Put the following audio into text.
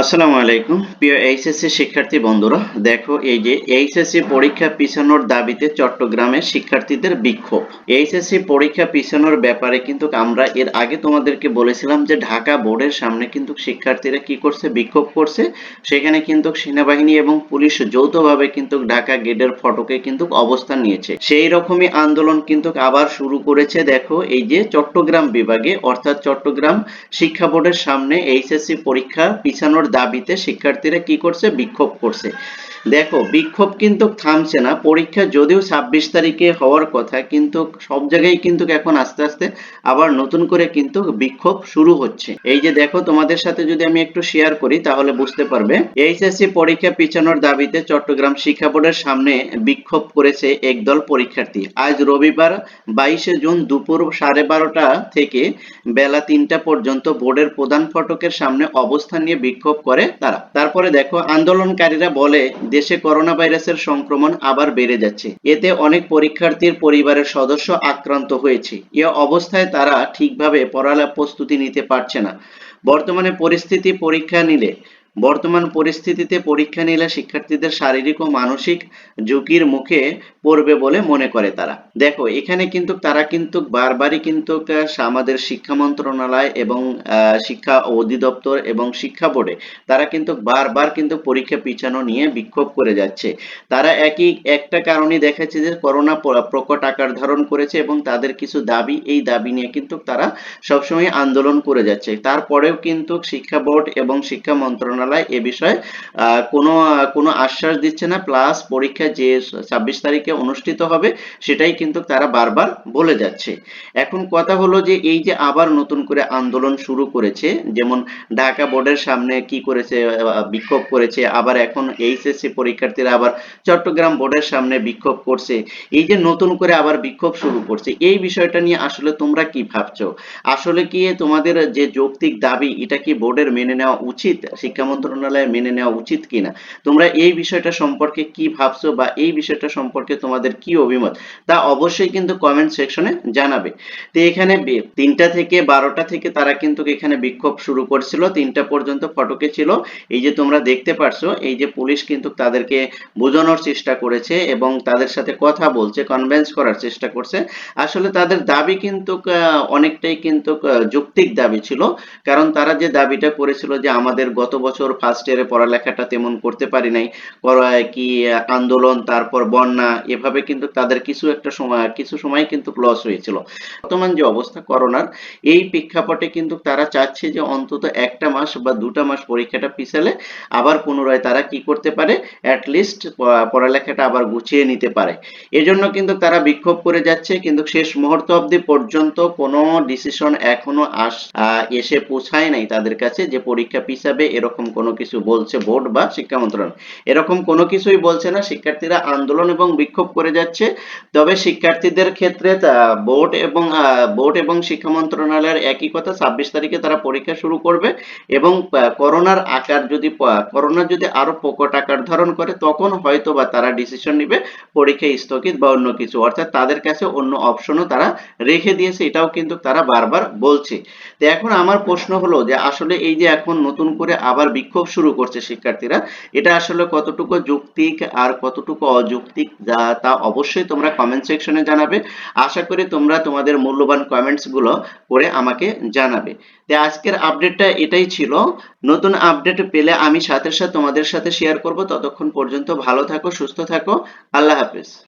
আসসালামু আলাইকুম। প্রিয় এইচএসসি শিক্ষার্থী বন্ধুরা, দেখো এই যে এইচএসসি পরীক্ষা পিছানোর দাবিতে চট্টগ্রামের শিক্ষার্থীদের বিক্ষোভ। এইচএসসি পরীক্ষা পিছানোর ব্যাপারে কিন্তু আমরা এর আগে তোমাদেরকে বলেছিলাম যে ঢাকা বোর্ডের সামনে কিন্তু শিক্ষার্থীরা কি করছে, বিক্ষোভ করছে। সেখানে কিন্তু সেনাবাহিনী এবং পুলিশ যৌথভাবে কিন্তু ঢাকা গেটের ফটকে কিন্তু অবস্থান নিয়েছে। সেই রকমই আন্দোলন কিন্তু আবার শুরু করেছে, দেখো এই যে চট্টগ্রাম বিভাগে, অর্থাৎ চট্টগ্রাম শিক্ষা বোর্ডের সামনে এইচএসসি পরীক্ষা পিছানোর দাবিতে শিক্ষার্থীরা কি করছে? বিক্ষোভ করছে। দেখো, বিক্ষোভ কিন্তু থামছে না। পরীক্ষা যদিও ছাব্বিশ তারিখে হওয়ার কথা, কিন্তু সব জায়গায় কিন্তু এখন আস্তে আস্তে আবার নতুন করে কিন্তু বিক্ষোভ শুরু হচ্ছে। এই যে দেখো, তোমাদের সাথে যদি আমি একটু শেয়ার করি, তাহলে বুঝতে পারবে। এইচএসসি পরীক্ষা পিছানোর দাবিতে চট্টগ্রাম শিক্ষা বোর্ডের সামনে বিক্ষোভ করেছে একদল পরীক্ষার্থী। আজ রবিবার বাইশে জুন দুপুর সাড়ে বারোটা থেকে বেলা তিনটা পর্যন্ত বোর্ডের প্রধান ফটকের সামনে অবস্থান নিয়ে বিক্ষোভ করে তারা। তারপরে দেখো, আন্দোলনকারীরা বলে দেশে করোনা ভাইরাসের সংক্রমণ আবার বেড়ে যাচ্ছে। এতে অনেক পরীক্ষার্থীর পরিবারের সদস্য আক্রান্ত হয়েছে। এ অবস্থায় তারা ঠিকভাবে পড়ালেখা প্রস্তুতি নিতে পারছে না। বর্তমানে পরিস্থিতি পরীক্ষা নিলে বর্তমান পরিস্থিতিতে পরীক্ষা নিলে শিক্ষার্থীদের শারীরিক ও মানসিক ঝুঁকির মুখে পড়বে বলে মনে করে তারা। দেখো, এখানে কিন্তু তারা কিন্তু বারবারই কিন্তু আমাদের শিক্ষা মন্ত্রণালয় এবং শিক্ষা অধিদপ্তর এবং শিক্ষা বোর্ডে তারা কিন্তু বারবার কিন্তু পরীক্ষা পিছানো নিয়ে বিক্ষোভ করে যাচ্ছে। তারা একই, একটা কারণে দেখাচ্ছে যে করোনা প্রকট আকার ধারণ করেছে এবং তাদের কিছু দাবি, এই দাবি নিয়ে কিন্তু তারা সবসময় আন্দোলন করে যাচ্ছে। তারপরেও কিন্তু শিক্ষা বোর্ড এবং শিক্ষা মন্ত্রণালয় মন্ত্রণালয় এ বিষয়ে কোনো কোনো আশ্বাস দিচ্ছে না প্লাস পরীক্ষা যে ছাব্বিশ তারিখে অনুষ্ঠিত হবে, সেটাই কিন্তু তারা বারবার বলে যাচ্ছে। এখন কথা হলো যে, এই যে আবার নতুন করে আন্দোলন শুরু করেছে, যেমন ঢাকা বোর্ডের সামনে কি করেছে, বিক্ষোভ করেছে, আবার এখন এইচএসসি পরীক্ষার্থীরা আবার চট্টগ্রাম বোর্ডের সামনে বিক্ষোভ করছে, এই যে নতুন করে আবার বিক্ষোভ শুরু করছে, এই বিষয়টা নিয়ে আসলে তোমরা কি ভাবছ? আসলে কি তোমাদের যে যৌক্তিক দাবি, এটা কি বোর্ডের মেনে নেওয়া উচিত? শিক্ষা মন্ত্রণালয়ে মেনে নেওয়া উচিত কিনা? তোমরা এই বিষয়টা সম্পর্কে কি ভাবছ বা এই বিষয়টা সম্পর্কে তোমাদের কি অভিমত? তা অবশ্যই কিন্তু কমেন্ট সেকশনে জানাবে। তো এখানে তিনটা থেকে বারোটা থেকে তারা কিন্তু এখানে বিক্ষোভ শুরু করছিল। তিনটা পর্যন্ত ফটকে ছিল। এই যে তোমরা দেখতে পারছ, এই যে পুলিশ কিন্তু তাদেরকে বোঝানোর চেষ্টা করেছে এবং তাদের সাথে কথা বলছে কনভেন্স করার চেষ্টা করছে। আসলে তাদের দাবি কিন্তু অনেকটাই কিন্তু যৌক্তিক দাবি ছিল। কারণ তারা যে দাবিটা করেছিল যে আমাদের গত বছর বছর ফার্স্ট ইয়ারে পড়ালেখাটা তেমন করতে পারি নাই। কি আন্দোলন, তারপর বন্যা, এভাবে কিন্তু তাদের কিছু একটা সময়, কিছু সময় কিন্তু লস হয়েছিল। বর্তমান যে অবস্থা করোনার, এই প্রেক্ষাপটে কিন্তু তারা চাচ্ছে যে অন্তত একটা মাস বা দুটা মাস পরীক্ষাটা পিছালে আবার পুনরায় তারা কি করতে পারে? অ্যাটলিস্ট পড়ালেখাটা আবার গুছিয়ে নিতে পারে। এজন্য কিন্তু তারা বিক্ষোভ করে যাচ্ছে, কিন্তু শেষ মুহূর্ত অবধি পর্যন্ত কোনো ডিসিশন এখনও আস এসে পৌঁছায় নাই তাদের কাছে যে পরীক্ষা পিছাবে এরকম কোনো কিছু বলছে বোর্ড বা শিক্ষা মন্ত্রণালয়। এরকম কোনো কিছুই বলছে না। শিক্ষার্থীরা আন্দোলন এবং বিক্ষোভ করে যাচ্ছে। তবে শিক্ষার্থীদের ক্ষেত্রে বোর্ড এবং বোর্ড এবং শিক্ষা মন্ত্রণালয়ের একই কথা, ছাব্বিশ তারিখে তারা পরীক্ষা শুরু করবে এবং করোনার আকার যদি করোনা যদি আরও প্রকট আকার ধারণ করে, তখন হয়তো বা তারা ডিসিশন নিবে পরীক্ষা স্থগিত বা অন্য কিছু। অর্থাৎ তাদের কাছে অন্য অপশনও তারা রেখে দিয়েছে। এটাও কিন্তু তারা বারবার বলছে। তো এখন আমার প্রশ্ন হলো যে, আসলে এই যে এখন নতুন করে আবার বিক্ষোভ শুরু করছে শিক্ষার্থীরা। এটা আসলে কতটুকু যৌক্তিক আর কতটুকু অযৌক্তিক তা অবশ্যই তোমরা কমেন্ট সেকশনে জানাবে। আশা করি তোমরা তোমাদের মূল্যবান কমেন্টসগুলো করে আমাকে জানাবে। তো আজকের আপডেটটা এটাই ছিল। নতুন আপডেট পেলে আমি সাথে সাথে তোমাদের সাথে শেয়ার করব। ততক্ষণ পর্যন্ত ভালো থাকো, সুস্থ থাকো। আল্লাহ হাফেজ।